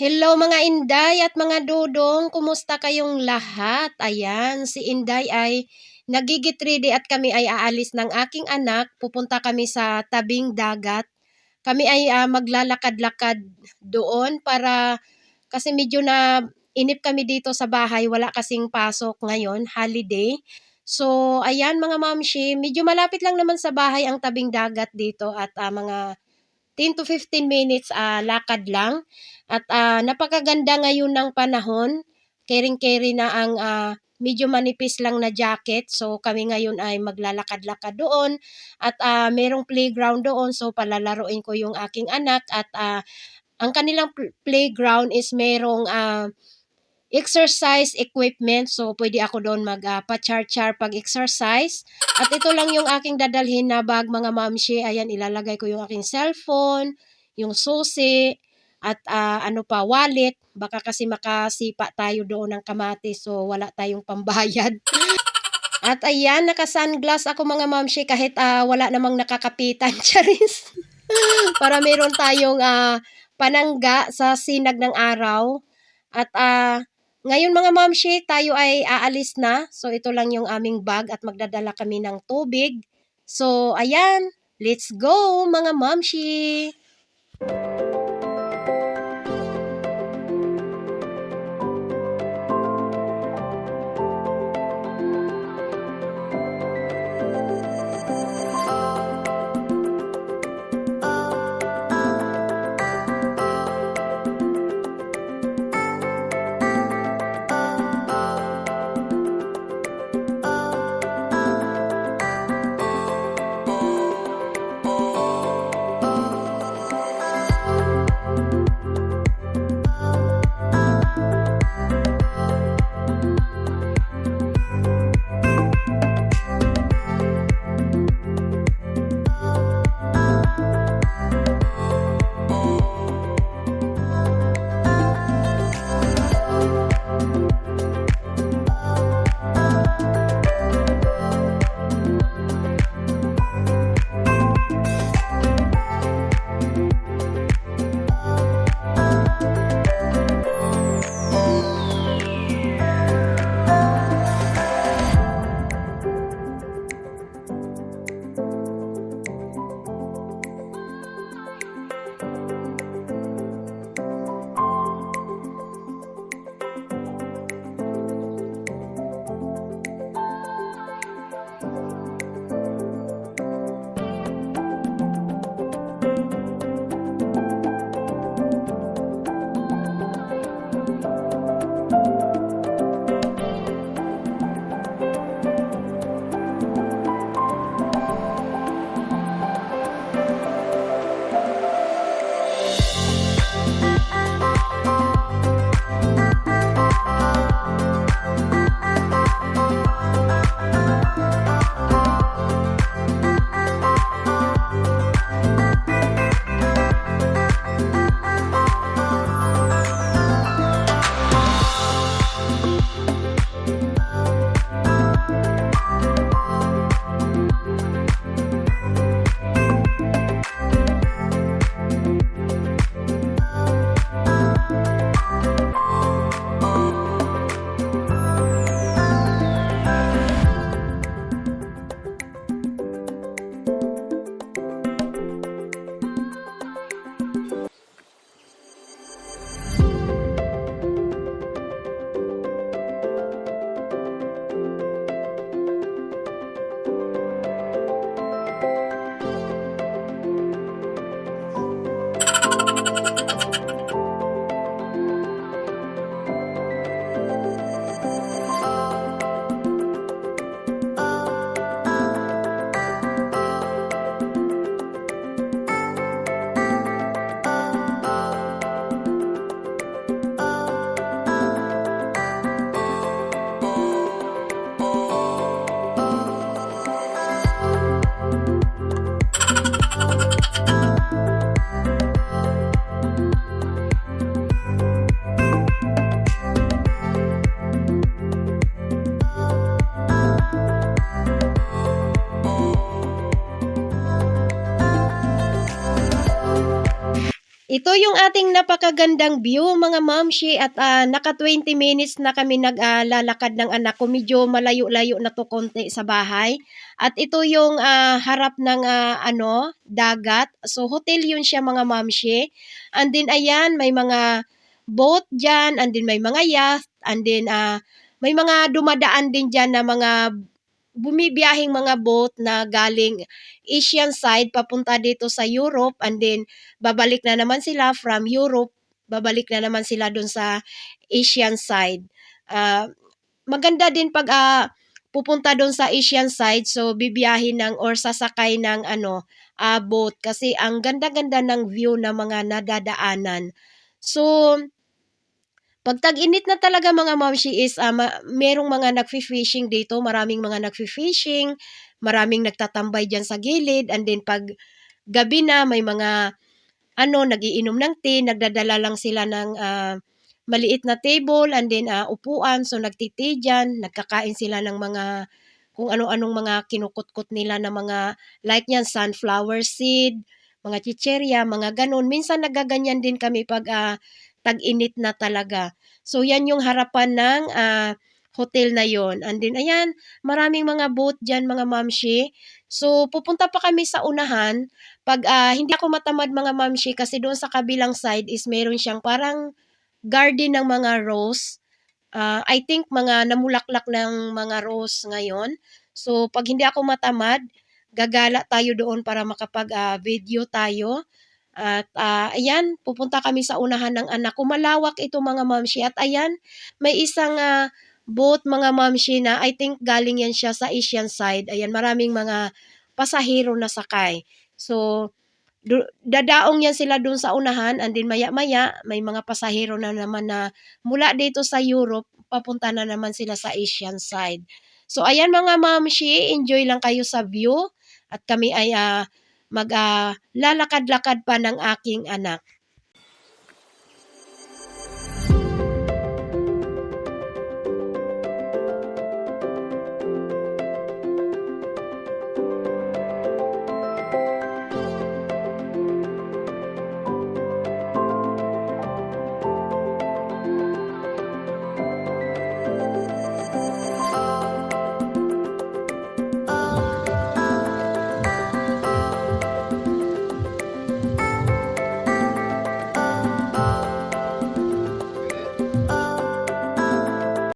Hello mga Inday at mga Dudong, kumusta kayong lahat? Ayan, si Inday ay nagigit ready at kami ay aalis ng aking anak. Pupunta kami sa tabing dagat. Kami ay ah, maglalakad-lakad doon para kasi medyo na inip kami dito sa bahay. Wala kasing pasok ngayon, holiday. So, ayan mga mamshi, medyo malapit lang naman sa bahay ang tabing dagat dito at ah, mga 10 to 15 minutes ah, lakad lang. At ah, napakaganda ngayon ng panahon. Kering-keri na ang ah, medyo manipis lang na jacket. So kami ngayon ay maglalakad-lakad doon. At ah, merong playground doon. So palalaroin ko yung aking anak. At ah, ang kanilang pl- playground is merong ah, exercise equipment. So, pwede ako doon mag-pa-char-char pag-exercise. At ito lang yung aking dadalhin na bag mga mamshi. Ayan, ilalagay ko yung aking cellphone, yung susi, at ah, ano pa, wallet. Baka kasi makasipa tayo doon ng kamatis. So, wala tayong pambayad. At ayan, naka-sunglass ako mga mamshi kahit ah, wala namang nakakapitan. Charis. Para meron tayong ah, panangga sa sinag ng araw. At ah, ngayon mga mamshi, tayo ay aalis na. So ito lang yung aming bag at magdadala kami ng tubig. So ayan, let's go mga mamshi! Ito yung ating napakagandang view mga mamshi at ah, naka 20 minutes na kami naglalakad ng anak ko. Medyo malayo-layo na to konti sa bahay. At ito yung ah, harap ng ah, ano, dagat. So hotel yun siya mga mamshi. And then ayan, may mga boat dyan, and then may mga yacht, and then ah, may mga dumadaan din dyan na mga bumibiyahing mga boat na galing Asian side papunta dito sa Europe and then babalik na naman sila from Europe, babalik na naman sila dun sa Asian side. Ah, maganda din pag ah, pupunta dun sa Asian side so bibiyahin ng or sasakay ng ano ah, boat kasi ang ganda-ganda ng view ng mga nadadaanan. So pag tag-init na talaga mga mamshi is ah, ma- merong mga nagfi-fishing dito, maraming mga nagfi-fishing, maraming nagtatambay diyan sa gilid and then pag gabi na may mga ano nagiinom ng tea, nagdadala lang sila ng ah, maliit na table and then ah, upuan so nagtiti diyan, nagkakain sila ng mga kung ano-anong mga kinukutkot nila na mga like yan sunflower seed, mga chicherya, mga ganun. Minsan nagaganyan din kami pag ah, tag-init na talaga. So yan yung harapan ng ah, hotel na yon. And then ayan, maraming mga boat diyan mga mamshi. So pupunta pa kami sa unahan pag ah, hindi ako matamad mga mamshi kasi doon sa kabilang side is meron siyang parang garden ng mga rose. Ah, I think mga namulaklak ng mga rose ngayon. So pag hindi ako matamad, gagala tayo doon para makapag ah, video tayo. At ah, ayan, pupunta kami sa unahan ng anak ko. Malawak ito mga mamshi. At ayan, may isang ah, boat mga mamshi na I think galing yan siya sa Asian side. Ayan, maraming mga pasahero na sakay. So, du- dadaong yan sila dun sa unahan and then maya-maya may mga pasahero na naman na mula dito sa Europe, papunta na naman sila sa Asian side. So, ayan mga mamshi, enjoy lang kayo sa view at kami ay ah, mag ah, pa ng aking anak.